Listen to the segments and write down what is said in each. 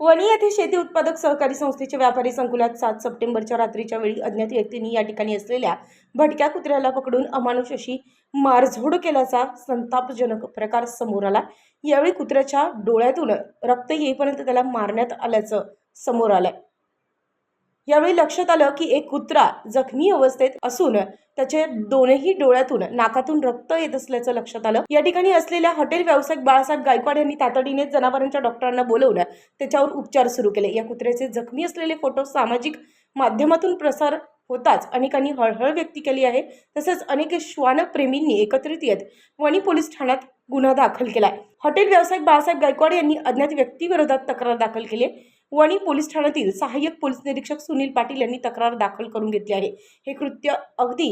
वणी येथे शेती उत्पादक सहकारी संस्थेच्या व्यापारी संकुलात सात सप्टेंबरच्या रात्रीच्या वेळी अज्ञात व्यक्तींनी या ठिकाणी असलेल्या भटक्या कुत्र्याला पकडून अमानुष अशी मारझोड केल्याचा संतापजनक प्रकार समोर आला. यावेळी कुत्र्याच्या डोळ्यातून रक्त येईपर्यंत त्याला मारण्यात आल्याचं समोर आलंय. यावेळी लक्षात आलं की एक कुत्रा जखमी अवस्थेत असून त्याचे दोनही डोळ्यातून नाकातून रक्त येत असल्याचं लक्षात आलं. या ठिकाणी असलेल्या हॉटेल व्यावसायिक बाळासाहेब गायकवाड यांनी तातडीने जनावरांच्या डॉक्टरांना बोलवलं. त्याच्यावर उपचार सुरू केले. या कुत्र्याचे जखमी असलेले फोटो सामाजिक माध्यमातून प्रसार होताच अनेकांनी हळहळ व्यक्त केली आहे. तसंच अनेक श्वानप्रेमींनी एकत्रित येत वणी पोलीस ठाण्यात गुन्हा दाखल केलाय. हॉटेल व्यावसायिक बाळासाहेब गायकवाड यांनी अज्ञात व्यक्तीविरोधात तक्रार दाखल केली आहे. वणी पोलीस ठाण्यातील सहाय्यक पोलीस निरीक्षक सुनील पाटील यांनी तक्रार दाखल करून घेतली आहे. हे कृत्य अगदी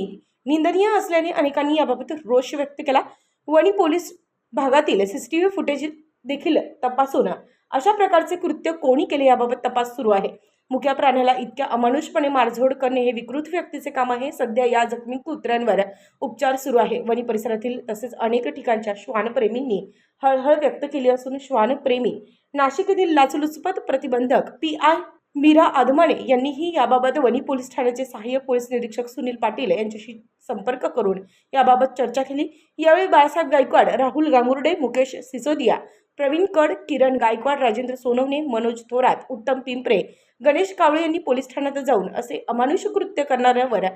निंदनीय असल्याने अनेकांनी याबाबत रोष व्यक्त केला. वणी पोलीस भागातील सीसीटीव्ही फुटेज देखील तपासून अशा प्रकारचे कृत्य कोणी केले याबाबत तपास सुरू आहे. मुक्या प्राण्याला इतक्या अमानुषपणे मारझोड करणे हे विकृत व्यक्तीचे काम आहे. सध्या या जखमी कुत्र्यांवर उपचार सुरू आहे. वनी परिसरातील तसेच अनेक ठिकाणच्या श्वानप्रेमींनी हळहळ व्यक्त केली असून श्वानप्रेमी नाशिक येथील लाचलुचपत प्रतिबंधक पी आय मीरा आदमाने यांनीही याबाबत वणी पोलीस ठाण्याचे सहाय्यक पोलीस निरीक्षक सुनील पाटील यांच्याशी संपर्क करून याबाबत चर्चा केली. यावेळी बाळासाहेब गायकवाड राहुल गांगुर्डे मुकेश सिसोदिया प्रवीण कड किरण गायकवाड राजेंद्र सोनवणे मनोज थोरात उत्तम पिंपरे गणेश कावळे यांनी पोलीस ठाण्यात जाऊन असे अमानुष कृत्य करणाऱ्यावर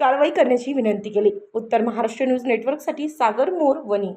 कारवाई करण्याची विनंती केली. उत्तर महाराष्ट्र न्यूज नेटवर्कसाठी सागर मोर वणी.